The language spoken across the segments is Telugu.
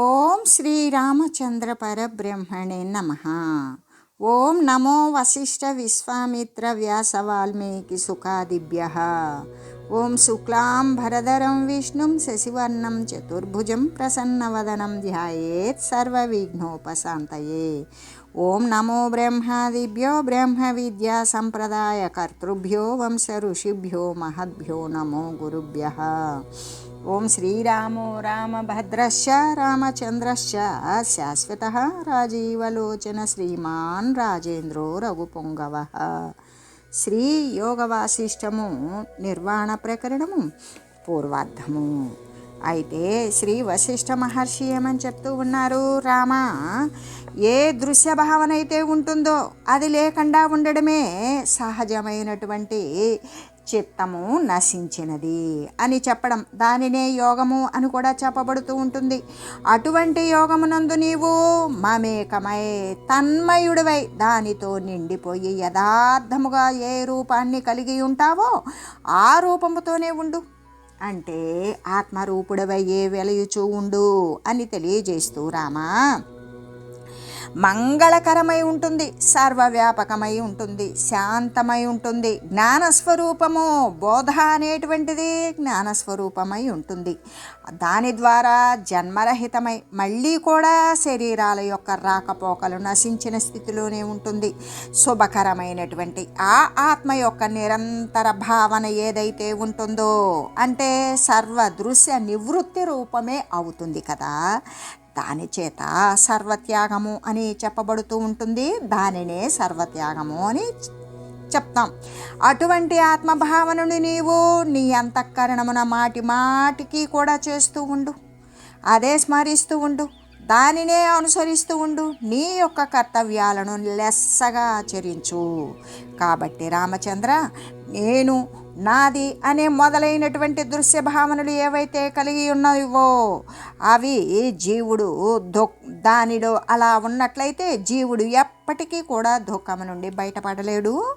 ఓం శ్రీరామచంద్ర పరబ్రహ్మణే నమ ఓం నమో వశిష్ఠ విశ్వామిత్ర వ్యాస వాల్మీకి సుఖాదిభ్య ఓం శుక్లాం భరధరం విష్ణుం శశివర్ణం చతుర్భుజం ప్రసన్నవదనం ధ్యాయేత్ సర్వవిఘ్నోపశాంతయే ఓం నమో బ్రహ్మాదిభ్యో బ్రహ్మ విద్యా సంప్రదాయ కర్తృభ్యో వంశ ఋషిభ్యో మహద్భ్యో నమో గురుభ్య. ఓం శ్రీరామో రామభద్రశ్చ రామచంద్రశ్చ శాశ్వత రాజీవలోచన శ్రీమాన్ రాజేంద్రో రఘుపొంగవ. శ్రీ యోగవాసిష్టము నిర్వాణ ప్రకరణము పూర్వార్ధము. అయితే శ్రీ వశిష్ఠ మహర్షి ఏమని చెప్తూ ఉన్నారు? రామ ఏ దృశ్య భావన అయితే ఉంటుందో అది లేకుండా ఉండడమే సహజమైనటువంటి చిత్తము నశించినది అని చెప్పడం. దానినే యోగము అని కూడా చెప్పబడుతూ ఉంటుంది. అటువంటి యోగమునందు నీవు మమేకమై తన్మయుడివై దానితో నిండిపోయి యథార్థముగా ఏ రూపాన్ని కలిగి ఉంటావో ఆ రూపముతోనే ఉండు. అంటే ఆత్మరూపుడవై ఏ వెలయుచూ ఉండు అని తెలియజేస్తూ రామా. మంగళకరమై ఉంటుంది సర్వవ్యాపకమై ఉంటుంది శాంతమై ఉంటుంది. జ్ఞానస్వరూపము బోధ అనేటువంటిది జ్ఞానస్వరూపమై ఉంటుంది. దాని ద్వారా జన్మరహితమై మళ్ళీ కూడా శరీరాల యొక్క రాకపోకలు నశించిన స్థితిలోనే ఉంటుంది. శుభకరమైనటువంటి ఆ ఆత్మ యొక్క నిరంతర భావన ఏదైతే ఉంటుందో అంటే సర్వ దృశ్య నివృత్తి రూపమే అవుతుంది కదా. దాని చేత సర్వత్యాగము అని చెప్పబడుతూ ఉంటుంది. దానినే సర్వత్యాగము అని చెప్తాం. అటువంటి ఆత్మభావనను నీవు నీ అంతఃకరణమున మాటి మాటికి కూడా చేస్తూ ఉండు. అదే స్మరిస్తూ ఉండు. దానినే అనుసరిస్తూ ఉండు. నీ యొక్క కర్తవ్యాలను లెస్సగా ఆచరించు. కాబట్టి రామచంద్ర నేను నాది అనే మొదలైనటువంటి దృశ్య భావనలు ఏవైతే కలిగి ఉన్నాయో అవి జీవుడు దో దానిలో అలా ఉన్నట్లయితే జీవుడు ఎప్పటికీ కూడా దుఃఖం నుండి బయటపడలేడు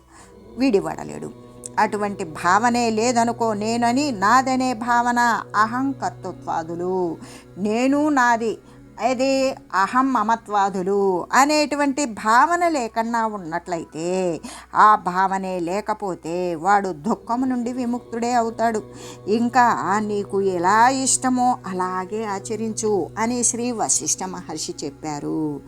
విడిపడలేడు. అటువంటి భావనే లేదనుకో నేనని నాదనే భావన అహంకర్తృత్వాదులు. నేను నాది అది అహం మమత్వాదులు అనేటువంటి భావన లేకుండా ఉన్నట్లయితే ఆ భావనే లేకపోతే వాడు దుఃఖము నుండి విముక్తుడే అవుతాడు. ఇంకా నీకు ఎలా ఇష్టమో అలాగే ఆచరించు అని శ్రీ వశిష్ఠ మహర్షి చెప్పారు.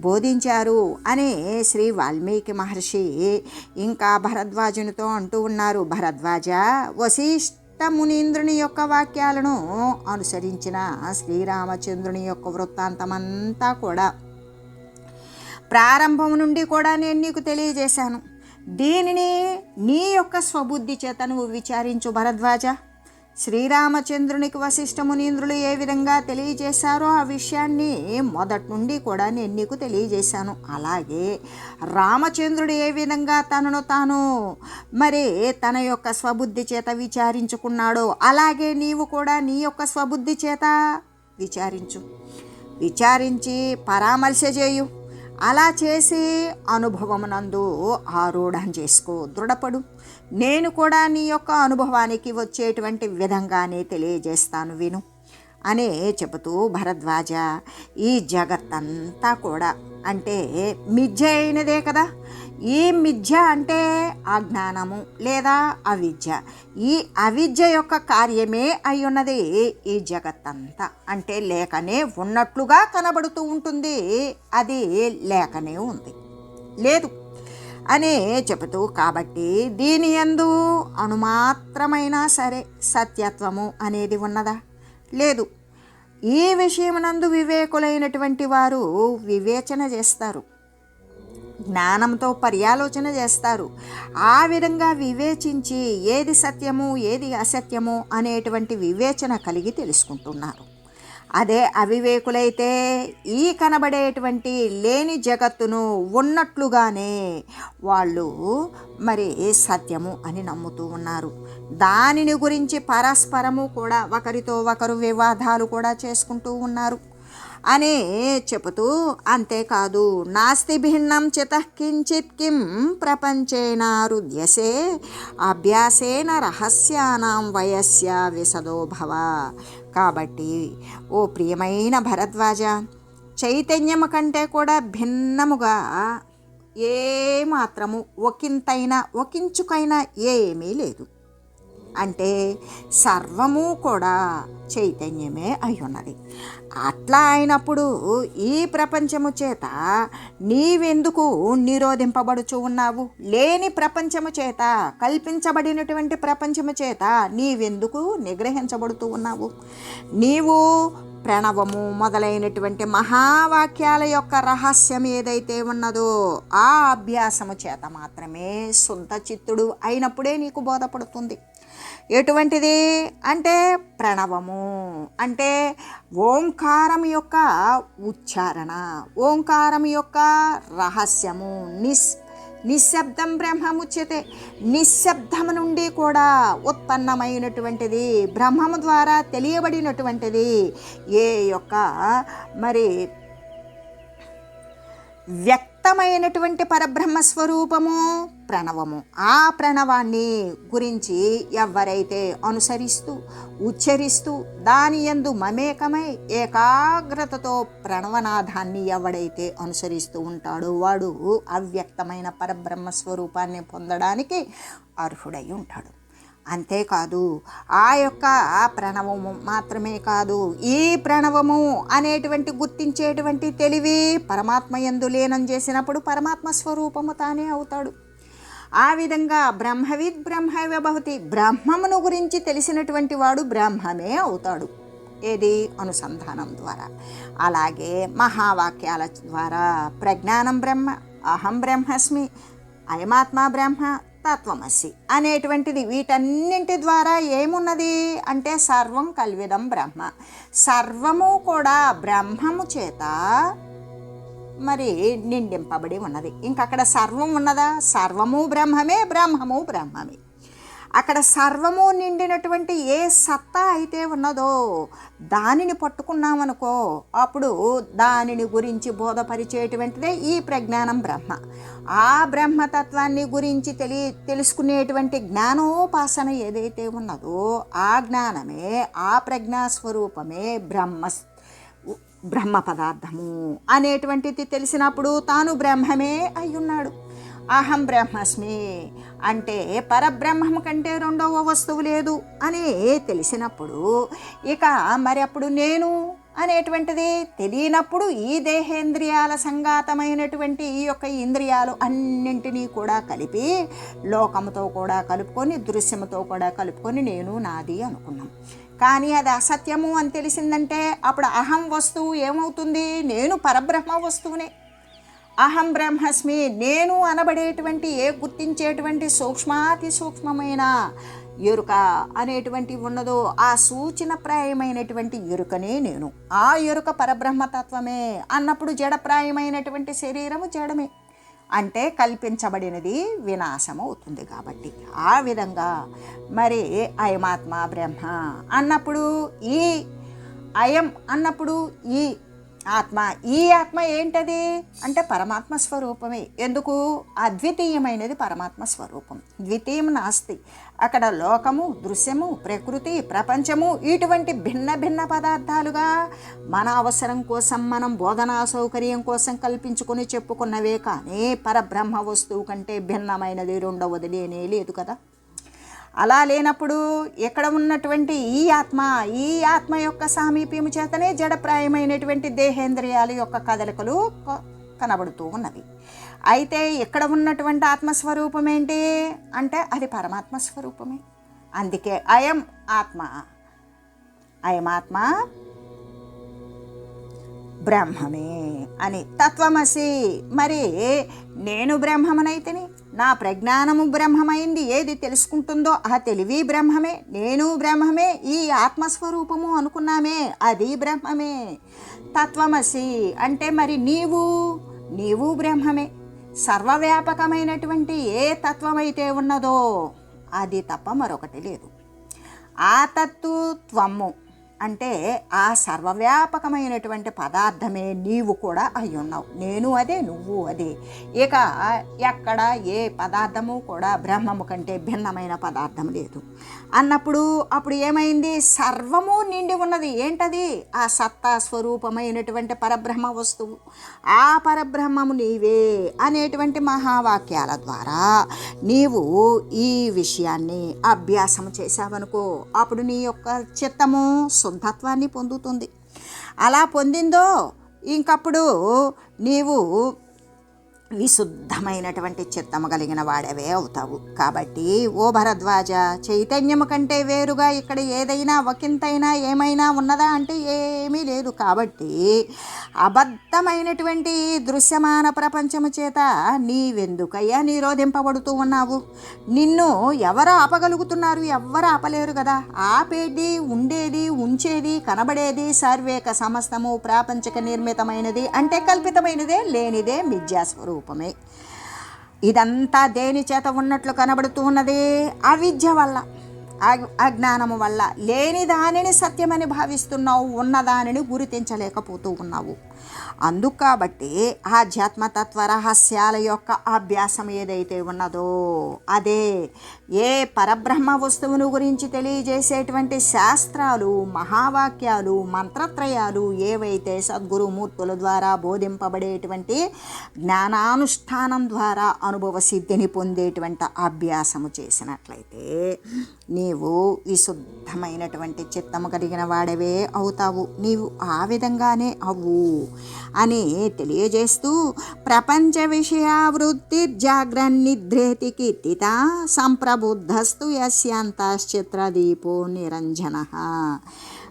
బోధించారు అని శ్రీ వాల్మీకి మహర్షి ఇంకా భరద్వాజునితో అంటూ ఉన్నారు. భరద్వాజ వశిష్ఠ మునీంద్రుని యొక్క వాక్యాలను అనుసరించిన శ్రీరామచంద్రుని యొక్క వృత్తాంతమంతా కూడా ప్రారంభం నుండి కూడా నేను నీకు తెలియజేశాను. దీనిని నీ యొక్క స్వబుద్ధి చేత నువ్వు విచారించు భరద్వాజ. శ్రీరామచంద్రునికి వశిష్ఠమునీంద్రులు ఏ విధంగా తెలియజేశారో ఆ విషయాన్ని మొదటి నుండి కూడా నేను నీకు తెలియజేశాను. అలాగే రామచంద్రుడు ఏ విధంగా తనను తాను మరి తన యొక్క స్వబుద్ధి చేత విచారించుకున్నాడో అలాగే నీవు కూడా నీ యొక్క స్వబుద్ధి చేత విచారించు. విచారించి పరామర్శ చేయు. అలా చేసి అనుభవమునందు ఆరూఢం చేసుకో. దృఢపడు. నేను కూడా నీ యొక్క అనుభవానికి వచ్చేటువంటి విధంగానే తెలియజేస్తాను విను అనే చెబుతూ భరద్వాజ ఈ జగత్తంతా కూడా అంటే మిథ్య అయినదే కదా? ఈ మిథ్య అంటే అజ్ఞానము లేదా అవిద్య. ఈ అవిద్య యొక్క కార్యమే అయి ఉన్నది ఈ జగత్తంతా. అంటే లేకనే ఉన్నట్లుగా కనబడుతూ ఉంటుంది. అది లేకనే ఉంది. లేదు. అనే చెబుతూ కాబట్టి దీని ఎందు అణుమాత్రమైనా సరే సత్యత్వము అనేది ఉన్నదా? లేదు. ఈ విషయమునందు వివేకులైనటువంటి వారు వివేచన చేస్తారు. జ్ఞానంతో పర్యాలోచన చేస్తారు. ఆ విధంగా వివేచించి ఏది సత్యము ఏది అసత్యము అనేటువంటి వివేచన కలిగి తెలుసుకుంటున్నారు. అదే అవివేకులైతే ఈ కనబడేటువంటి లేని జగత్తును ఉన్నట్లుగానే వాళ్ళు మరి సత్యము అని నమ్ముతూ ఉన్నారు. దానిని గురించి పరస్పరము కూడా ఒకరితో ఒకరు వివాదాలు కూడా చేసుకుంటూ ఉన్నారు. అని చెబుతూ అంతేకాదు నాస్తి భిన్నం చితకించిత్ కిం ప్రపంచేన అభ్యాసేన రహస్యానాం వయస్య విసదోభవ కాబట్టి ఓ ప్రియమైన భరద్వాజ చైతన్యము కంటే కూడా భిన్నముగా ఏ మాత్రము ఒకంతైనా ఒకించుకైనా ఏమీ లేదు. అంటే సర్వము కూడా చైతన్యమే అయి ఉన్నది అట్లా అయినప్పుడు ఈ ప్రపంచము చేత నీవెందుకు నిరోధింపబడుచు ఉన్నావు? లేని ప్రపంచము చేత కల్పించబడినటువంటి ప్రపంచము చేత నీవెందుకు నిగ్రహించబడుతూ ఉన్నావు? నీవు ప్రణవము మొదలైనటువంటి మహావాక్యాల యొక్క రహస్యం ఏదైతే ఉన్నదో ఆ అభ్యాసము చేత మాత్రమే సొంత చిత్తుడు అయినప్పుడే నీకు బోధపడుతుంది. ఎటువంటిది? అంటే ప్రణవము. అంటే ఓంకారం యొక్క ఉచ్చారణ ఓంకారం యొక్క రహస్యము. నిస్ నిశ్శబ్దం బ్రహ్మముచ్యతే. నిశ్శబ్దము నుండి కూడా ఉత్పన్నమైనటువంటిది బ్రహ్మము ద్వారా తెలియబడినటువంటిది. ఏ యొక్క మరి వ్యక్తి వ్యక్తమైనటువంటి పరబ్రహ్మ స్వరూపము ప్రణవము. ఆ ప్రణవాన్ని గురించి ఎవరైతే అనుసరిస్తూ ఉచ్చరిస్తూ దాని యందు మమేకమై ఏకాగ్రతతో ప్రణవనాథాన్ని ఎవడైతే అనుసరిస్తూ ఉంటాడో వాడు అవ్యక్తమైన పరబ్రహ్మ స్వరూపాన్ని పొందడానికి అర్హుడై ఉంటాడు. అంతేకాదు ఆ యొక్క ప్రణవము మాత్రమే కాదు ఈ ప్రణవము అనేటువంటి గుర్తించేటువంటి తెలివి పరమాత్మ ఎందు లీనం చేసినప్పుడు పరమాత్మ స్వరూపము తానే అవుతాడు. ఆ విధంగా బ్రహ్మవిద్ బ్రహ్మ భవతి బ్రహ్మమును గురించి తెలిసినటువంటి వాడు బ్రహ్మమే అవుతాడు. ఏది? అనుసంధానం ద్వారా. అలాగే మహావాక్యాల ద్వారా ప్రజ్ఞానం బ్రహ్మ అహం బ్రహ్మస్మి అయమాత్మ బ్రహ్మ తత్వమసి అనేటువంటిది వీటన్నింటి ద్వారా ఏమున్నది? అంటే సర్వం కల్విదం బ్రహ్మ. సర్వము కూడా బ్రహ్మము చేత మరి నిండింపబడి ఉన్నది. ఇంకక్కడ సర్వం ఉన్నదా? సర్వము బ్రహ్మమే బ్రహ్మము బ్రహ్మమే. అక్కడ సర్వము నిండినటువంటి ఏ సత్తా అయితే ఉన్నదో దానిని పట్టుకున్నామనుకో అప్పుడు దానిని గురించి బోధపరిచేటువంటిదే ఈ ప్రజ్ఞానం బ్రహ్మ. ఆ బ్రహ్మతత్వాన్ని గురించి తెలి తెలుసుకునేటువంటి జ్ఞానోపాసన ఏదైతే ఉన్నదో ఆ జ్ఞానమే ఆ ప్రజ్ఞా స్వరూపమే బ్రహ్మ బ్రహ్మ పదార్థము అనేటువంటిది తెలిసినప్పుడు తాను బ్రహ్మమే అయ్యున్నాడు. అహం బ్రహ్మస్మి అంటే పరబ్రహ్మము కంటే రెండవ వస్తువు లేదు అని తెలిసినప్పుడు ఇక మరి అప్పుడు నేను అనేటువంటిది తెలియనప్పుడు ఈ దేహేంద్రియాల సంఘాతమైనటువంటి ఈ యొక్క ఇంద్రియాలు అన్నింటినీ కూడా కలిపి లోకముతో కూడా కలుపుకొని దృశ్యముతో కూడా కలుపుకొని నేను నాది అనుకున్నాం. కానీ అది అసత్యము అని తెలిసిందంటే అప్పుడు అహం వస్తువు ఏమవుతుంది? నేను పరబ్రహ్మ వస్తువునే అహం బ్రహ్మస్మి నేను అనబడేటువంటి ఏ గుర్తించేటువంటి సూక్ష్మాతి సూక్ష్మమైన ఎరుక అనేటువంటి ఉన్నదో ఆ సూచనప్రాయమైనటువంటి ఎరుకనే నేను. ఆ ఎరుక పరబ్రహ్మతత్వమే అన్నప్పుడు జడప్రాయమైనటువంటి శరీరము జడమే. అంటే కల్పించబడినది వినాశం అవుతుంది కాబట్టి. ఆ విధంగా మరి అయమాత్మ బ్రహ్మ అన్నప్పుడు ఈ అయం అన్నప్పుడు ఈ ఆత్మ. ఈ ఆత్మ ఏంటది? అంటే పరమాత్మ స్వరూపమే. ఎందుకు? అద్వితీయమైనది పరమాత్మ స్వరూపం. ద్వితీయం నాస్తి. అక్కడ లోకము దృశ్యము ప్రకృతి ప్రపంచము ఇటువంటి భిన్న భిన్న పదార్థాలుగా మన అవసరం కోసం మనం బోధనా సౌకర్యం కోసం కల్పించుకొని చెప్పుకున్నవే కానీ పరబ్రహ్మ వస్తువు కంటే భిన్నమైనది రెండవది లేనే లేదు కదా? అలా లేనప్పుడు ఎక్కడ ఉన్నటువంటి ఈ ఆత్మ ఈ ఆత్మ యొక్క సామీప్యము చేతనే జడప్రాయమైనటువంటి దేహేంద్రియాల యొక్క కదలికలు క- కనబడుతూ ఉన్నవి. అయితే ఇక్కడ ఉన్నటువంటి ఆత్మస్వరూపం ఏంటి అంటే అది పరమాత్మ స్వరూపమే అందుకే అయం ఆత్మ. అయం ఆత్మ బ్రహ్మమే అని తత్వమసి. మరి నేను బ్రహ్మమనైతేని? నా ప్రజ్ఞానము బ్రహ్మమైంది. ఏది తెలుసుకుంటుందో ఆ తెలివి బ్రహ్మమే. నేను బ్రహ్మమే. ఈ ఆత్మస్వరూపము అనుకున్నామే. అది బ్రహ్మమే. తత్వమసి అంటే మరి నీవు నీవు బ్రహ్మమే. సర్వవ్యాపకమైనటువంటి ఏ తత్వమైతే ఉన్నదో అది తప్ప మరొకటి లేదు. ఆ తత్తు త్వము అంటే ఆ సర్వవ్యాపకమైనటువంటి పదార్థమే నీవు కూడా అయి ఉన్నావు నేను అదే నువ్వు అదే. ఇక ఎక్కడ ఏ పదార్థము కూడా బ్రహ్మము కంటే భిన్నమైన పదార్థం లేదు. అన్నప్పుడు అప్పుడు ఏమైంది? సర్వము నిండి ఉన్నది. ఏంటది? ఆ సత్తా స్వరూపమైనటువంటి పరబ్రహ్మ వస్తువు. ఆ పరబ్రహ్మము నీవే అనేటువంటి మహావాక్యాల ద్వారా నీవు ఈ విషయాన్ని అభ్యాసం చేశావనుకో అప్పుడు నీ యొక్క చిత్తము శుద్ధత్వాన్ని పొందుతుంది. అలా పొందిందో ఇంకప్పుడు నీవు విశుద్ధమైనటువంటి చిత్తము కలిగిన వాడవే అవుతావు. కాబట్టి ఓ భరద్వాజ చైతన్యము కంటే వేరుగా ఇక్కడ ఏదైనా ఒకంతైనా ఏమైనా ఉన్నదా అంటే ఏమీ లేదు. కాబట్టి అబద్ధమైనటువంటి దృశ్యమాన ప్రపంచము చేత నీవెందుకయ్యా నిరోధింపబడుతూ ఉన్నావు? నిన్ను ఎవరు ఆపగలుగుతున్నారు? ఎవ్వరు ఆపలేరు కదా. ఆపేది ఉండేది ఉంచేది కనబడేది సర్వేక సమస్తము ప్రాపంచక నిర్మితమైనది అంటే కల్పితమైనదే లేనిదే రూపమే. ఇదంతా దేని చేత ఉన్నట్లు కనబడుతూ ఉన్నది? అవిద్య వల్ల అజ్ఞానము వల్ల. లేని దానిని సత్యమని భావిస్తున్నావు ఉన్నదానిని గుర్తించలేకపోతూ ఉన్నావు. అందుకు కాబట్టి ఆధ్యాత్మతత్వ రహస్యాల యొక్క అభ్యాసం ఏదైతే ఉన్నదో అదే ఏ పరబ్రహ్మ వస్తువును గురించి తెలియజేసేటువంటి శాస్త్రాలు మహావాక్యాలు మంత్రత్రయాలు ఏవైతే సద్గురుమూర్తుల ద్వారా బోధింపబడేటువంటి జ్ఞానానుష్ఠానం ద్వారా అనుభవ సిద్ధిని పొందేటువంటి అభ్యాసము చేసినట్లయితే నీవు విశుద్ధమైనటువంటి చిత్తము కలిగిన వాడవే అవుతావు. నీవు ఆ విధంగానే అవ్వు. అని తెలియజేస్తూ ప్రపంచ విషయావృత్తి జాగ్రన్నిద్రేతి కీర్తిత సంప్రబుద్ధస్తు యస్యాంతాశ్చిత్రదీపో నిరంజన.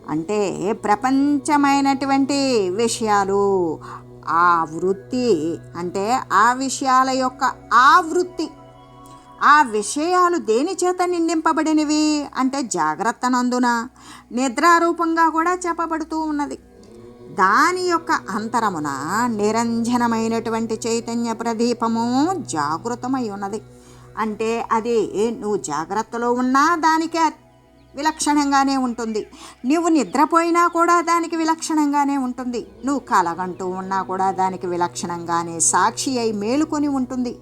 అంటే ప్రపంచమైనటువంటి విషయాలు ఆ వృత్తి అంటే ఆ విషయాల యొక్క ఆ వృత్తి ఆ విషయాలు దేని చేత నిండింపబడినవి అంటే జాగ్రత్త నందున నిద్రారూపంగా కూడా చెప్పబడుతూ ఉన్నది. దాని యొక్క అంతరమున నిరంజనమైనటువంటి చైతన్య ప్రదీపము జాగృతమై ఉన్నది. అంటే అది నువ్వు జాగ్రత్తలో ఉన్నా దానికి విలక్షణంగానే ఉంటుంది. నువ్వు నిద్రపోయినా కూడా దానికి విలక్షణంగానే ఉంటుంది. నువ్వు కలగంటూ ఉన్నా కూడా దానికి విలక్షణంగానే సాక్షి అయి మేలుకొని ఉంటుంది.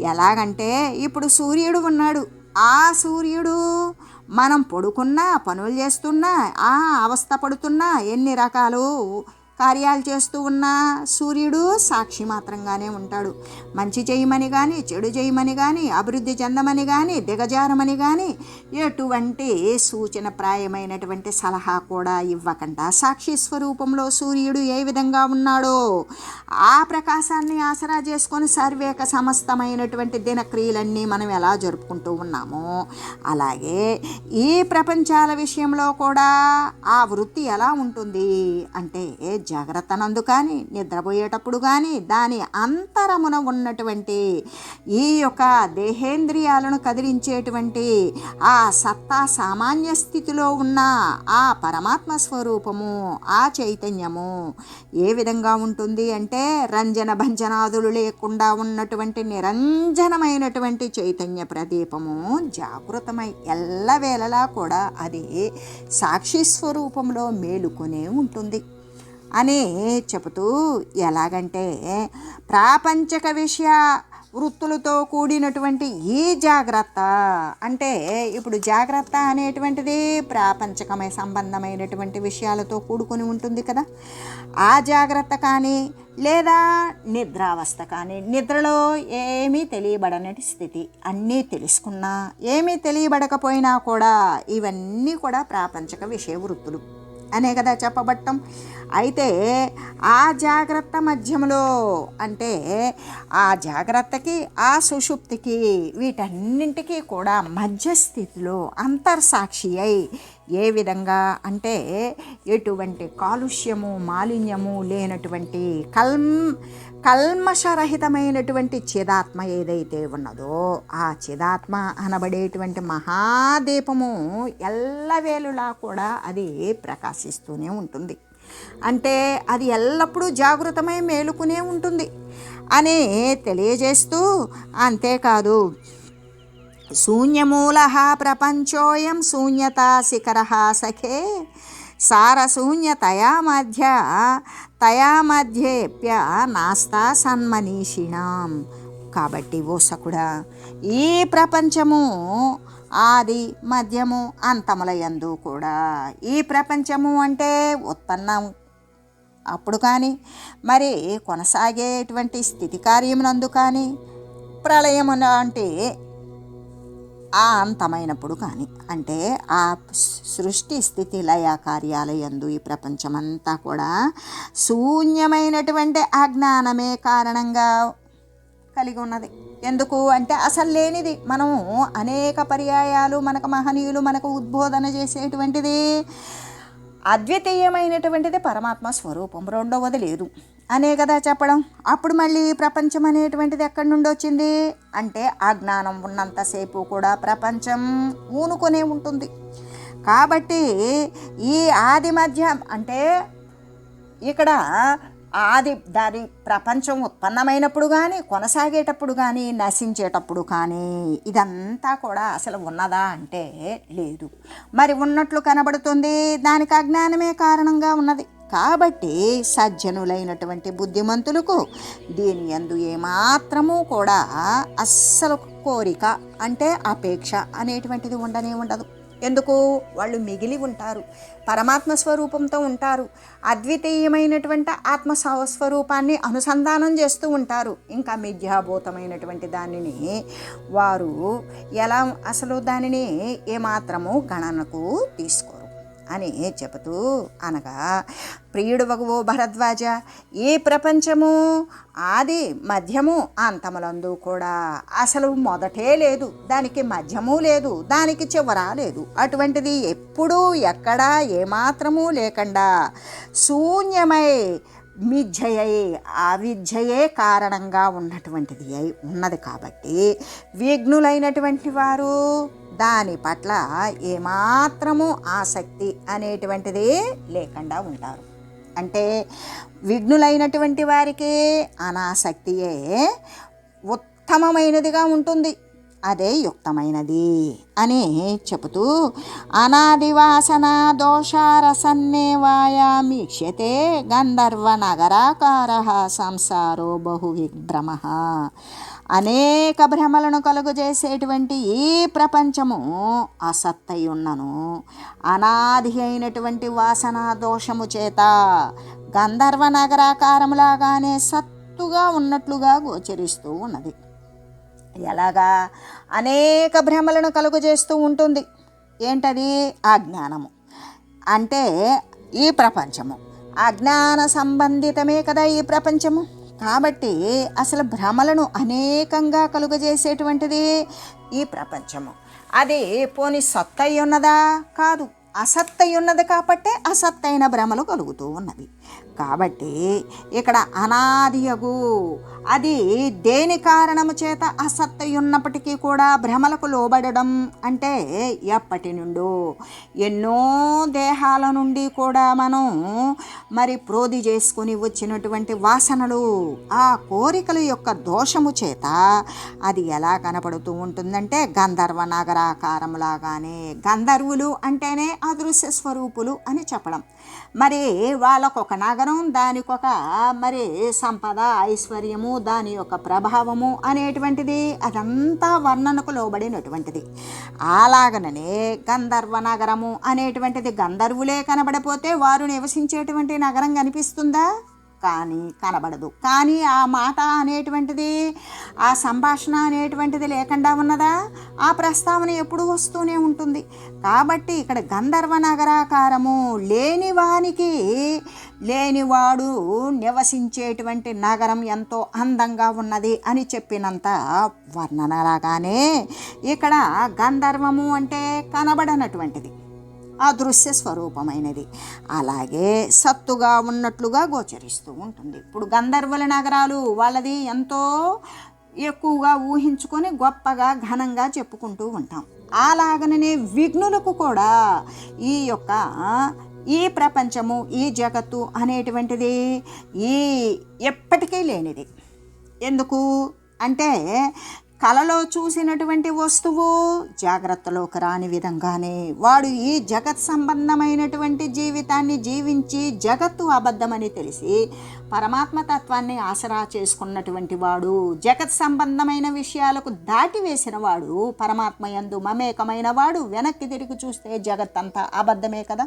ఎలాగంటే ఇప్పుడు సూర్యుడు ఉన్నాడు. ఆ సూర్యుడు మనం పడుకున్నా పనులు చేస్తున్నా ఆ అవస్థ పడుతున్నా ఎన్ని రకాలు కార్యాలు చేస్తూ ఉన్న సూర్యుడు సాక్షి మాత్రంగానే ఉంటాడు. మంచి చేయమని కానీ చెడు చేయమని కానీ అభివృద్ధి చెందమని కానీ దిగజారమని కానీ ఎటువంటి సూచన ప్రాయమైనటువంటి సలహా కూడా ఇవ్వకుండా సాక్షి స్వరూపంలో సూర్యుడు ఏ విధంగా ఉన్నాడో ఆ ప్రకాశాన్ని ఆసరా చేసుకొని సర్వేక సమస్తమైనటువంటి దినక్రియలన్నీ మనం ఎలా జరుపుకుంటూ ఉన్నామో అలాగే ఈ ప్రపంచాల విషయంలో కూడా ఆ వృత్తి ఎలా ఉంటుంది అంటే జాగ్రత్తనందు కానీ నిద్రపోయేటప్పుడు కానీ దాని అంతరమున ఉన్నటువంటి ఈ యొక్క దేహేంద్రియాలను కదిలించేటువంటి ఆ సత్తా సామాన్య స్థితిలో ఉన్న ఆ పరమాత్మ స్వరూపము ఆ చైతన్యము ఏ విధంగా ఉంటుంది అంటే రంజన భంజనాదులు లేకుండా ఉన్నటువంటి నిరంజనమైనటువంటి చైతన్య ప్రదీపము జాగృతమై ఎల్లవేళలా కూడా అది సాక్షి స్వరూపంలో మేలుకొనే ఉంటుంది. అని చెబుతూ ఎలాగంటే ప్రాపంచక విషయ వృత్తులతో కూడినటువంటి ఈ జాగ్రత్త అంటే ఇప్పుడు జాగ్రత్త అనేటువంటిది ప్రాపంచకమైన సంబంధమైనటువంటి విషయాలతో కూడుకొని ఉంటుంది కదా. ఆ జాగ్రత్త కానీ లేదా నిద్రావస్థ కానీ నిద్రలో ఏమీ తెలియబడనటి స్థితి అన్నీ తెలుసుకున్నా ఏమీ తెలియబడకపోయినా కూడా ఇవన్నీ కూడా ప్రాపంచక విషయ వృత్తులు. అనే కదా చెప్పబట్టం. అయితే ఆ జాగ్రత్త మధ్యలో అంటే ఆ జాగ్రత్తకి ఆ సుషుప్తికి వీటన్నింటికీ కూడా మధ్యస్థితిలో అంతర్సాక్షి అయి ఏ విధంగా అంటే ఎటువంటి కాలుష్యము మాలిన్యము లేనటువంటి కల్మ్ కల్మషరహితమైనటువంటి చిదాత్మ ఏదైతే ఉన్నదో ఆ చిదాత్మ అనబడేటువంటి మహాదీపము ఎల్లవేళలా కూడా అది ప్రకాశిస్తూనే ఉంటుంది. అంటే అది ఎల్లప్పుడూ జాగృతమై మేలుకునే ఉంటుంది అని తెలియజేస్తూ అంతేకాదు. శూన్యమూల ప్రపంచోయం శూన్యతా శిఖర సఖే సారశూన్యతయా మధ్య తయా మధ్యేప్య నాస్తా సన్మనీషిణాం. కాబట్టి ఓసకుడా ఈ ప్రపంచము ఆది మధ్యము అంతములయందు కూడా ఈ ప్రపంచము అంటే ఉత్పన్నం. అప్పుడు కానీ మరి కొనసాగేటువంటి స్థితి కార్యమునందు కానీ ప్రళయము అంటే ఆ అంతమైనప్పుడు కానీ అంటే ఆ సృష్టి స్థితి లయ కార్యాలయందు ఈ ప్రపంచమంతా కూడా శూన్యమైనటువంటి అజ్ఞానమే కారణంగా కలిగి ఉన్నది. ఎందుకు అంటే అసలు లేనిది. మనము అనేక పర్యాయాలు మనకు మహనీయులు మనకు ఉద్బోధన చేసేటువంటిది అద్వితీయమైనటువంటిది పరమాత్మ స్వరూపం. రెండవది లేదు. అనే కదా చెప్పడం? అప్పుడు మళ్ళీ ప్రపంచం అనేటువంటిది ఎక్కడి నుండి వచ్చింది? అంటే అజ్ఞానం ఉన్నంతసేపు కూడా ప్రపంచం ఊనుకొనే ఉంటుంది. కాబట్టి ఈ ఆది మధ్య అంటే ఇక్కడ ఆది దాని ప్రపంచం ఉత్పన్నమైనప్పుడు కానీ కొనసాగేటప్పుడు కానీ నశించేటప్పుడు కానీ ఇదంతా కూడా అసలు ఉన్నదా అంటే లేదు. మరి ఉన్నట్లు కనబడుతుంది దానికి అజ్ఞానమే కారణంగా ఉన్నది. కాబట్టి సజ్జనులైనటువంటి బుద్ధిమంతులకు దీని ఎందు ఏమాత్రము కూడా అస్సలు కోరిక అంటే అపేక్ష అనేటువంటిది ఉండనే ఉండదు. ఎందుకు? వాళ్ళు మిగిలి ఉంటారు. పరమాత్మ స్వరూపంతో ఉంటారు. అద్వితీయమైనటువంటి ఆత్మ స్వరూపాన్ని అనుసంధానం చేస్తూ ఉంటారు. ఇంకా మిథ్యాభూతమైనటువంటి దానిని వారు ఎలా అసలు దానిని ఏమాత్రము గణనకు తీసుకోరు. అని చెబుతూ అనగా ప్రియుడు వగువో భరద్వాజ ఈ ప్రపంచము ఆది మధ్యము అంతములందు కూడా అసలు మొదటే లేదు. దానికి మధ్యము లేదు దానికి చివర లేదు. అటువంటిది ఎప్పుడూ ఎక్కడా ఏమాత్రము లేకుండా శూన్యమై మిథ్యయై అవిద్యయే కారణంగా ఉన్నటువంటిది అయి ఉన్నది కాబట్టి విఘ్నులైనటువంటి వారు దాని పట్ల ఏమాత్రము ఆసక్తి అనేటువంటిది లేకుండా ఉంటారు. అంటే విఘ్నులైనటువంటి వారికి అనాసక్తియే ఉత్తమమైనదిగా ఉంటుంది. అదే యుక్తమైనది అని చెబుతూ అనాదివాసన దోషారసన్నేవాయామీక్ష్యతే గంధర్వ నగరాకార సంసారో బహు విభ్రమ అనేక భ్రమలను కలుగజేసేటువంటి ఈ ప్రపంచము అసత్తై ఉన్నను అనాది అయినటువంటి వాసన దోషము చేత గంధర్వ నగరాకారములాగానే సత్తుగా ఉన్నట్లుగా గోచరిస్తూ ఉన్నది. ఎలాగా? అనేక భ్రమలను కలుగజేస్తూ ఉంటుంది. ఏంటది? అజ్ఞానము. అంటే ఈ ప్రపంచము. అజ్ఞాన సంబంధితమే కదా ఈ ప్రపంచము. కాబట్టి అసలు భ్రమలను అనేకంగా కలుగజేసేటువంటిది ఈ ప్రపంచము. అది పోని సత్తయ్యున్నదా ఉన్నదా? కాదు. అసత్తై ఉన్నది అసత్తైన భ్రమలు కలుగుతూ ఉన్నవి. కాబట్టి ఇక్కడ అనాదియగు అది దేని కారణము చేత అసత్తయున్నప్పటికీ కూడా భ్రమలకు లోబడడం అంటే ఎప్పటి నుండో ఎన్నో దేహాల నుండి కూడా మనం మరి ప్రోధి చేసుకుని వచ్చినటువంటి వాసనలు ఆ కోరికల యొక్క దోషము చేత అది ఎలా కనపడుతూ ఉంటుందంటే గంధర్వ నగరాకారములాగానే గంధర్వులు అంటేనే అదృశ్య స్వరూపులు అని చెప్పడం. మరి వాళ్ళకొక నగరం దానికొక మరి సంపద ఐశ్వర్యము దాని యొక్క ప్రభావము అనేటువంటిది అదంతా వర్ణనకు లోబడినటువంటిది. అలాగననే గంధర్వ నగరము అనేటువంటిది గంధర్వులే కనబడిపోతే వారు నివసించేటువంటి నగరం కనిపిస్తుందా? కానీ కనబడదు. కానీ ఆ మాట అనేటువంటిది ఆ సంభాషణ అనేటువంటిది లేకుండా ఉన్నదా? ఆ ప్రస్తావన ఎప్పుడు వస్తూనే ఉంటుంది. కాబట్టి ఇక్కడ గంధర్వ నగరాకారము లేనివానికి లేనివాడు నివసించేటువంటి నగరం ఎంతో అందంగా ఉన్నది అని చెప్పినంత వర్ణనలాగానే ఇక్కడ గంధర్వము అంటే కనబడనటువంటిది. అదృశ్య స్వరూపమైనది. అలాగే సత్తుగా ఉన్నట్లుగా గోచరిస్తూ ఉంటుంది. ఇప్పుడు గంధర్వుల నగరాలు వాళ్ళది ఎంతో ఎక్కువగా ఊహించుకొని గొప్పగా ఘనంగా చెప్పుకుంటూ ఉంటాం. అలాగనే విఘ్నులకు కూడా ఈ యొక్క ఈ ప్రపంచము ఈ జగత్తు అనేటువంటిది ఈ ఎప్పటికీ లేనిది. ఎందుకు? అంటే కలలో చూసినటువంటి వస్తువు జాగ్రత్తలోకి రాని విధంగానే వాడు ఈ జగత్ సంబంధమైనటువంటి జీవితాన్ని జీవించి జగత్తు అబద్ధమని తెలిసి పరమాత్మ తత్వాన్ని ఆసరా చేసుకున్నటువంటి వాడు జగత్ సంబంధమైన విషయాలకు దాటి వేసిన వాడు పరమాత్మ ఎందు మమేకమైన వాడు వెనక్కి తిరిగి చూస్తే జగత్ అంతా అబద్ధమే కదా?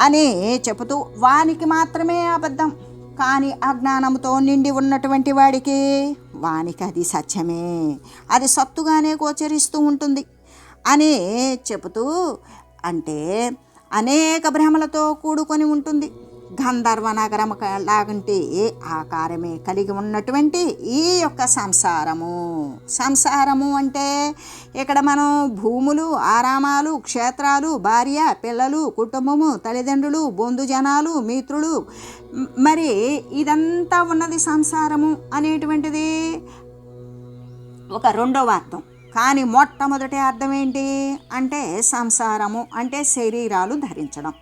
అని చెబుతూ వానికి మాత్రమే అబద్ధం. కానీ అజ్ఞానంతో నిండి ఉన్నటువంటి వాడికి వానికి అది సత్యమే. అది సత్తుగానే గోచరిస్తూ ఉంటుంది. అని చెబుతూ అంటే అనేక భ్రమలతో కూడుకొని ఉంటుంది. గంధర్వ నగరం లాగంటి ఆకారమే కలిగి ఉన్నటువంటి ఈ యొక్క సంసారము. సంసారము అంటే ఇక్కడ మనం భూములు ఆరామాలు క్షేత్రాలు భార్య పిల్లలు కుటుంబము తల్లిదండ్రులు బంధుజనాలు మిత్రులు. మరి ఇదంతా ఉన్నది సంసారము అనేటువంటిది ఒక రెండవ అర్థం. కానీ మొట్టమొదటి అర్థం ఏంటి? అంటే సంసారము అంటే శరీరాలు ధరించడం.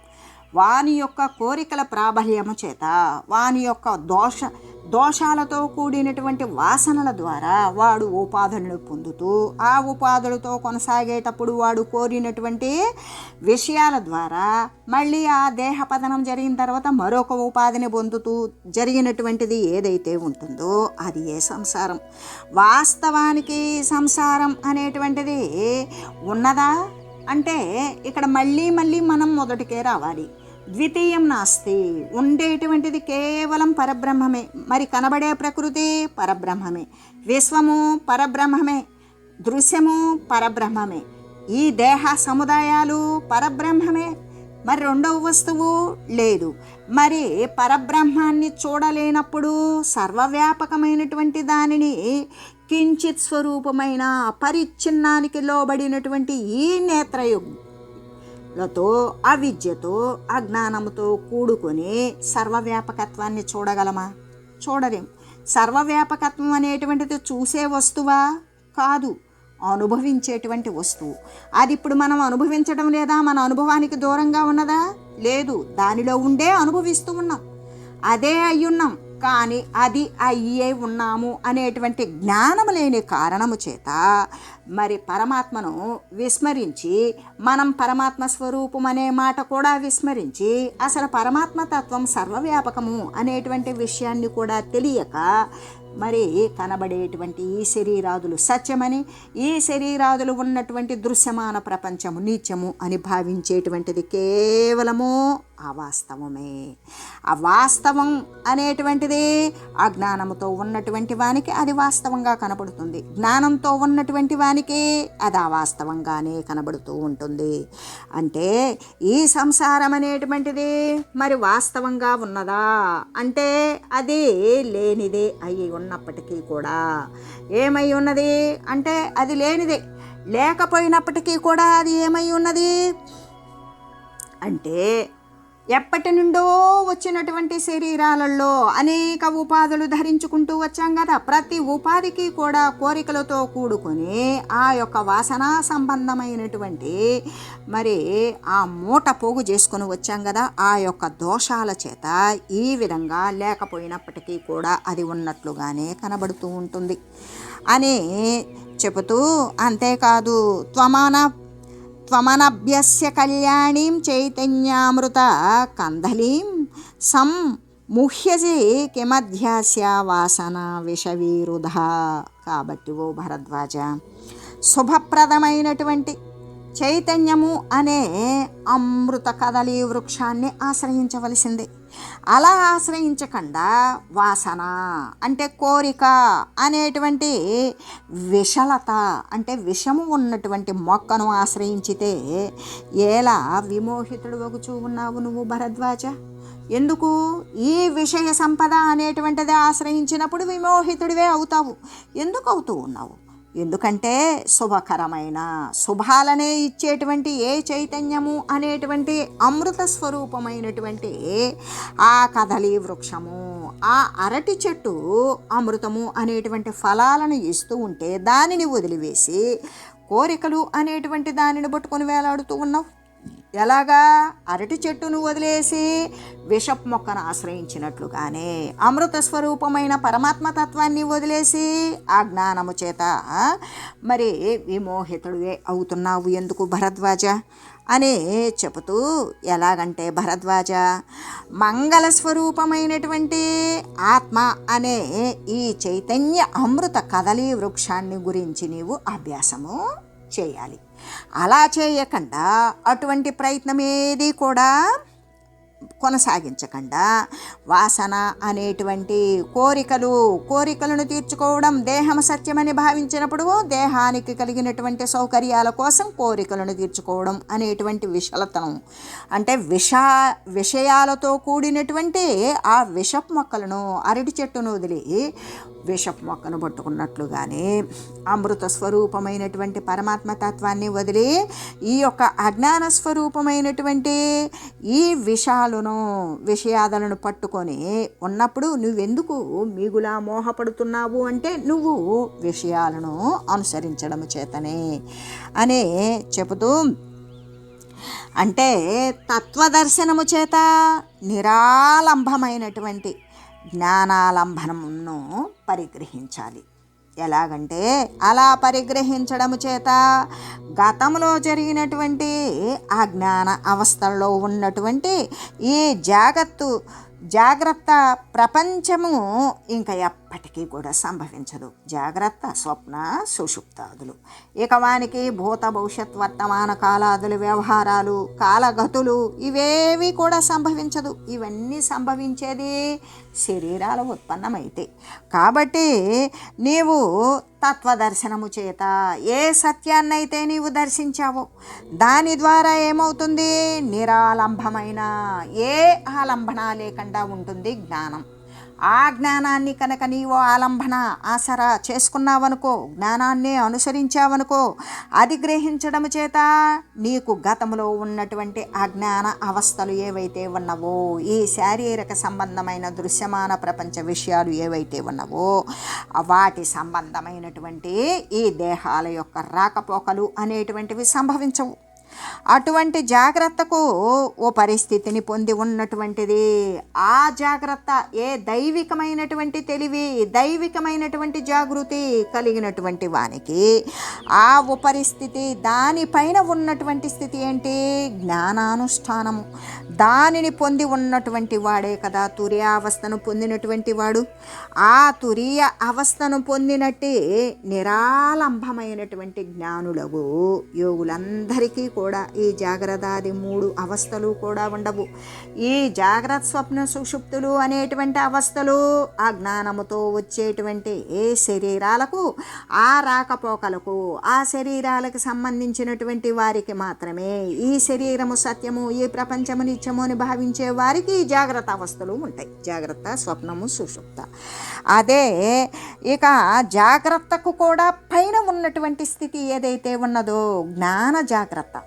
వాని యొక్క కోరికల ప్రాబల్యము చేత వాని యొక్క దోష దోషాలతో కూడినటువంటి వాసనల ద్వారా వాడు ఉపాధులను పొందుతూ ఆ ఉపాధులతో కొనసాగేటప్పుడు వాడు కోరినటువంటి విషయాల ద్వారా మళ్ళీ ఆ దేహపతనం జరిగిన తర్వాత మరొక ఉపాధిని పొందుతూ జరిగినటువంటిది ఏదైతే ఉంటుందో అది ఏ సంసారం. వాస్తవానికి సంసారం అనేటువంటిది ఉన్నదా? అంటే ఇక్కడ మళ్ళీ మళ్ళీ మనం మొదటికే రావాలి. ద్వితీయం నాస్తి. ఉండేటువంటిది కేవలం పరబ్రహ్మమే. మరి కనబడే ప్రకృతి పరబ్రహ్మమే. విశ్వము పరబ్రహ్మమే. దృశ్యము పరబ్రహ్మమే. ఈ దేహ సముదాయాలు పరబ్రహ్మమే. మరి రెండవ వస్తువు లేదు. మరి పరబ్రహ్మాన్ని చూడలేనప్పుడు సర్వవ్యాపకమైనటువంటి దానిని కించిత్ స్వరూపమైన పరిచ్ఛిన్నానికి లోబడినటువంటి ఈ ఆ అవిద్యతో అజ్ఞానంతో కూడుకొని సర్వవ్యాపకత్వాన్ని చూడగలమా? చూడలేం. సర్వవ్యాపకత్వం అనేటువంటిది చూసే వస్తువా? కాదు. అనుభవించేటువంటి వస్తువు. అది ఇప్పుడు మనం అనుభవించడం లేదా మన అనుభవానికి దూరంగా ఉన్నదా? లేదు. దానిలో ఉండే అనుభవిస్తూ ఉన్నాం. అదే అయ్యున్నాం. కానీ అది అయ్యే ఉన్నాము అనేటువంటి జ్ఞానం లేని కారణము చేత మరి పరమాత్మను విస్మరించి మనం పరమాత్మ స్వరూపం అనే మాట కూడా విస్మరించి అసలు పరమాత్మ తత్వం సర్వవ్యాపకము అనేటువంటి విషయాన్ని కూడా తెలియక మరి కనబడేటువంటి ఈ శరీరాదులు సత్యమని ఈ శరీరాదులు ఉన్నటువంటి దృశ్యమాన ప్రపంచము నీత్యము అని భావించేటువంటిది కేవలము అవాస్తవమే. అవాస్తవం అనేటువంటిది అజ్ఞానంతో ఉన్నటువంటి వానికి అది వాస్తవంగా కనబడుతుంది. జ్ఞానంతో ఉన్నటువంటి వానికి అది అవాస్తవంగానే కనబడుతూ ఉంటుంది. అంటే ఈ సంసారం అనేటువంటిది మరి వాస్తవంగా ఉన్నదా? అంటే అది లేనిదే అయి ఉన్నప్పటికీ కూడా. ఏమై ఉన్నది? అంటే అది లేనిదే. లేకపోయినప్పటికీ కూడా అది ఏమై ఉన్నది? అంటే ఎప్పటి నుండో వచ్చినటువంటి శరీరాలలో అనేక ఉపాధులు ధరించుకుంటూ వచ్చాం కదా. ప్రతి ఉపాధికి కూడా కోరికలతో కూడుకొని ఆ యొక్క వాసన సంబంధమైనటువంటి మరి ఆ మూట పోగు చేసుకొని వచ్చాం కదా. ఆ యొక్క దోషాల చేత ఈ విధంగా లేకపోయినప్పటికీ కూడా అది ఉన్నట్లుగానే కనబడుతూ ఉంటుంది. అని చెబుతూ అంతేకాదు త్వమాన త్వమనభ్యస్య కళ్యాణీం చైతన్యామృత కందలీం సం ముహ్యసి కిమధ్యాస్య వాసన విషవీరుధ కాబట్టి ఓ భరద్వాజ శుభప్రదమైనటువంటి చైతన్యము అనే అమృత కదలి వృక్షాన్ని ఆశ్రయించవలసిందే. అలా ఆశ్రయించకుండా వాసన అంటే కోరిక అనేటువంటి విషలత అంటే విషము ఉన్నటువంటి మొక్కను ఆశ్రయించితే ఎలా విమోహితుడు వగుచూ ఉన్నావు నువ్వు భరద్వాజ? ఎందుకు? ఈ విషయ సంపద అనేటువంటిది ఆశ్రయించినప్పుడు విమోహితుడివే అవుతావు. ఎందుకు అవుతూ ఉన్నావు? ఎందుకంటే శుభకరమైన శుభాలనే ఇచ్చేటువంటి ఏ చైతన్యము అనేటువంటి అమృత స్వరూపమైనటువంటి ఆ కదలి వృక్షము ఆ అరటి చెట్టు అమృతము అనేటువంటి ఫలాలను ఇస్తూ ఉంటే దానిని వదిలివేసి కోరికలు అనేటువంటి దానిని పట్టుకొని వేలాడుతూ ఉన్నావు. ఎలాగా? అరటి చెట్టును వదిలేసి విషప్ మొక్కను ఆశ్రయించినట్లుగానే అమృత స్వరూపమైన పరమాత్మ తత్వాన్ని వదిలేసి ఆ జ్ఞానము చేత మరి విమోహితుడే అవుతున్నావు ఎందుకు భరద్వాజ? అని చెబుతూ ఎలాగంటే భరద్వాజ మంగళ స్వరూపమైనటువంటి ఆత్మ అనే ఈ చైతన్య అమృత కదలి వృక్షాన్ని గురించి నీవు అభ్యాసము చేయాలి. అలా చేయకుండా అటువంటి ప్రయత్నం ఏది కూడా కొనసాగించకుండా వాసన అనేటువంటి కోరికలు కోరికలను తీర్చుకోవడం దేహం సత్యమని భావించినప్పుడు దేహానికి కలిగినటువంటి సౌకర్యాల కోసం కోరికలను తీర్చుకోవడం అనేటువంటి విషలతనం. అంటే విష విషయాలతో కూడినటువంటి ఆ విషపు మొక్కలను అరటి చెట్టును వదిలి విషపు మొక్కను పట్టుకున్నట్లుగానే అమృత స్వరూపమైనటువంటి పరమాత్మ తత్వాన్ని వదిలి ఈ యొక్క అజ్ఞాన స్వరూపమైనటువంటి ఈ విషాలను విషయాదలను పట్టుకొని ఉన్నప్పుడు నువ్వెందుకు మిగులా మోహపడుతున్నావు అంటే నువ్వు విషయాలను అనుసరించడం చేతనే అనే చెబుతూ అంటే తత్వదర్శనము చేత నిరాలంభమైనటువంటి జ్ఞానాలంబనమును పరిగ్రహించాలి. ఎలాగంటే అలా పరిగ్రహించడము చేత గతంలో జరిగినటువంటి ఆ జ్ఞాన అవస్థల్లో ఉన్నటువంటి ఈ జాగ్రత్త జాగ్రత్త ప్రపంచము ఇంకా ఎప్పటికీ కూడా సంభవించదు. జాగ్రత్త స్వప్న సుషుప్తాదులు. ఇక వానికి భూత భవిష్యత్ వర్తమాన కాలాదులు వ్యవహారాలు కాలగతులు ఇవేవి కూడా సంభవించదు. ఇవన్నీ సంభవించేది శరీరాల ఉత్పన్నమైతే. కాబట్టి నీవు తత్వదర్శనము చేత ఏ సత్యాన్నైతే నీవు దర్శించావో దాని ద్వారా ఏమవుతుంది? నిరాలంభమైన ఏ ఆలంబన లేకుండా ఉంటుంది జ్ఞానం. ఆ జ్ఞానాన్ని కనుక నీవు ఆలంబన ఆసరా చేసుకున్నావనుకో జ్ఞానాన్ని అనుసరించావనుకో అది గ్రహించడం చేత నీకు గతంలో ఉన్నటువంటి అజ్ఞాన అవస్థలు ఏవైతే ఉన్నవో ఈ శారీరక సంబంధమైన దృశ్యమాన ప్రపంచ విషయాలు ఏవైతే ఉన్నవో వాటి సంబంధమైనటువంటి ఈ దేహాల యొక్క రాకపోకలు అనేటువంటివి సంభవించవు. అటువంటి జాగ్రత్తకు ఓ పరిస్థితిని పొంది ఉన్నటువంటిది. ఆ జాగ్రత్త ఏ దైవికమైనటువంటి తెలివి దైవికమైనటువంటి జాగృతి కలిగినటువంటి వానికి ఆ ఉపరిస్థితి దానిపైన ఉన్నటువంటి స్థితి ఏంటి? జ్ఞానానుష్ఠానము. దానిని పొంది ఉన్నటువంటి వాడే కదా తురియావస్థను పొందినటువంటి వాడు. ఆ తురియ అవస్థను పొందినట్టే నిరాలంభమైనటువంటి జ్ఞానులకు యోగులందరికీ కూడా ఈ జాగ్రత్తాది మూడు అవస్థలు కూడా ఉండవు. ఈ జాగ్రత్త స్వప్న సుషుప్తులు అనేటువంటి అవస్థలు ఆ జ్ఞానముతో వచ్చేటువంటి ఏ శరీరాలకు ఆ రాకపోకలకు ఆ శరీరాలకు సంబంధించినటువంటి వారికి మాత్రమే ఈ శరీరము సత్యము ఈ ప్రపంచము నిత్యము అని భావించే వారికి జాగ్రత్త అవస్థలు ఉంటాయి. జాగ్రత్త స్వప్నము సుషుప్త. అదే ఇక జాగ్రత్తకు కూడా పైన ఉన్నటువంటి స్థితి ఏదైతే ఉన్నదో జ్ఞాన జాగ్రత్త.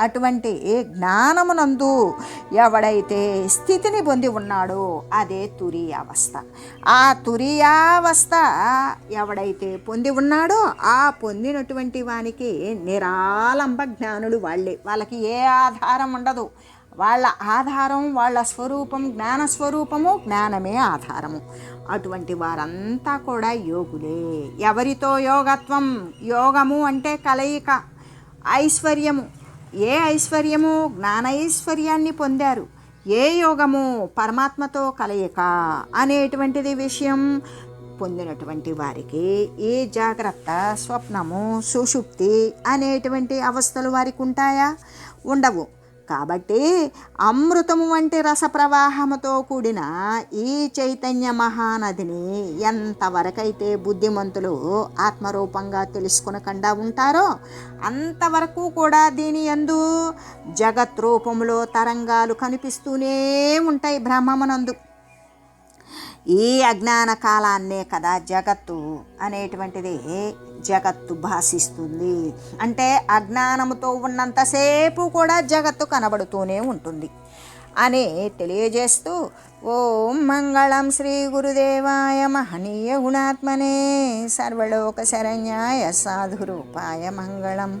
అటువంటి జ్ఞానమునందు ఎవడైతే స్థితిని పొంది ఉన్నాడో అదే తురియావస్థ. ఆ తురియావస్థ ఎవడైతే పొంది ఉన్నాడో ఆ పొందినటువంటి వానికి నిరాలంబ జ్ఞానులు వాళ్ళే. వాళ్ళకి ఏ ఆధారం ఉండదు. వాళ్ళ ఆధారం వాళ్ళ స్వరూపం జ్ఞాన స్వరూపము జ్ఞానమే ఆధారము. అటువంటి వారంతా కూడా యోగులే. ఎవరితో యోగత్వం? యోగము అంటే కలయిక ఐశ్వర్యము. ఏ ఐశ్వర్యము? జ్ఞానైశ్వర్యాన్ని పొందారు. ఏ యోగము? పరమాత్మతో కలయిక అనేటువంటిది విషయం పొందినటువంటి వారికి ఈ జాగ్రత్త స్వప్నము సుషుప్తి అనేటువంటి అవస్థలు వారికి ఉంటాయా? ఉండవు. కాబట్టి అమృతము వంటి రసప్రవాహముతో కూడిన ఈ చైతన్య మహానదిని ఎంతవరకైతే బుద్ధిమంతులు ఆత్మరూపంగా తెలుసుకునకుండా ఉంటారో అంతవరకు కూడా దీని ఎందు జగత్ రూపంలో తరంగాలు కనిపిస్తూనే ఉంటాయి బ్రహ్మమునందు. ఈ అజ్ఞాన కాలాన్నే కదా జగత్తు అనేటువంటిది జగత్తు భాషిస్తుంది. అంటే అజ్ఞానముతో ఉన్నంతసేపు కూడా జగత్తు కనబడుతూనే ఉంటుంది. అని తెలియజేస్తూ ఓం మంగళం శ్రీ గురుదేవాయ మహనీయ గుణాత్మనే సర్వలోక శరణ్యాయ సాధురూపాయ మంగళం.